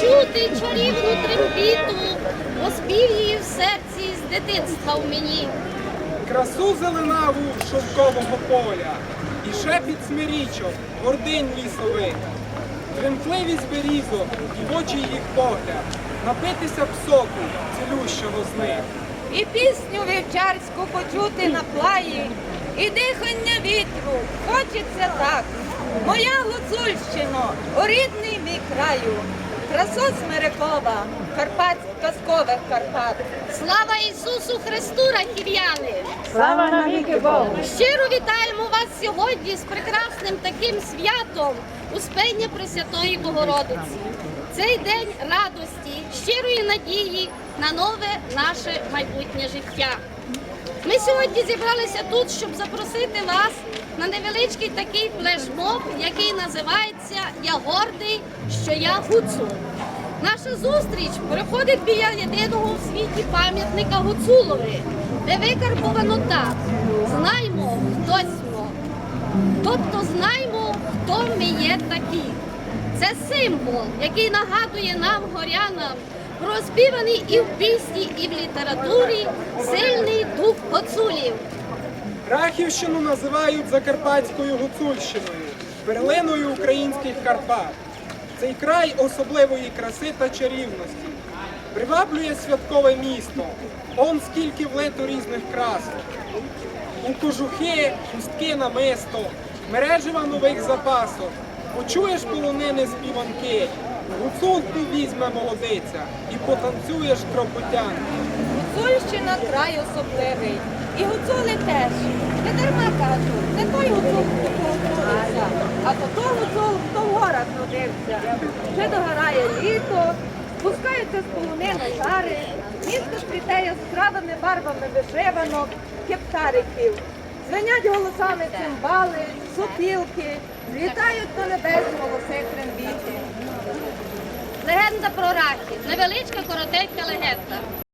чути чарівну трембіту, поспів її в серці з дитинства в мені. красу зеленаву шовкового поля, і шепіт смирічок, гординь лісових, тремтливість берізок і в очі їх погляд, напитися б соку цілющого з них. І пісню вівчарську почути на плаї, і дихання вітру, хочеться так. Моя Гуцульщино, о рідний мій краю, красо Смирекова, Карпат, казкових Карпат. Слава Ісусу Христу, рахів'яни! Слава навіки Богу! Щиро вітаємо вас сьогодні з прекрасним таким святом Успення Пресвятої Богородиці. Цей день радості, щирої надії на нове наше майбутнє життя. Ми сьогодні зібралися тут, щоб запросити вас на невеличкий такий флешмоб, який називається Я гордий, що я гуцул. Наша зустріч проходить біля єдиного в світі пам'ятника Гуцулові, де викарбовано так. Знаймо, хтось ми. Тобто знаймо, хто ми є такі. Це символ, який нагадує нам, горянам, розпіваний і в пісні, і в літературі сильний дух гуцулів. Рахівщину називають Закарпатською Гуцульщиною, перлиною українських Карпат. Цей край особливої краси та чарівності. Приваблює святкове місто. Он скільки влито різних красок. У кожухи, хустки намисто, мережева нових запасок. Почуєш полонини співанки, гуцулку візьме молодиця і потанцюєш кропотянки. Гуцульщина край особливий. І гуцули теж. Не дарма кажуть, не той гуцул, хто гуцулиться, а то той гуцул, хто в горах родився. Вже догорає літо, спускаються з полонину жари, місто сплітає яскравими барвами вишиванок, кептариків. Звенять голосами цимбали, сопілки, злітають до небес голоси трембіти. Легенда про рахів. Невеличка коротенька легенда.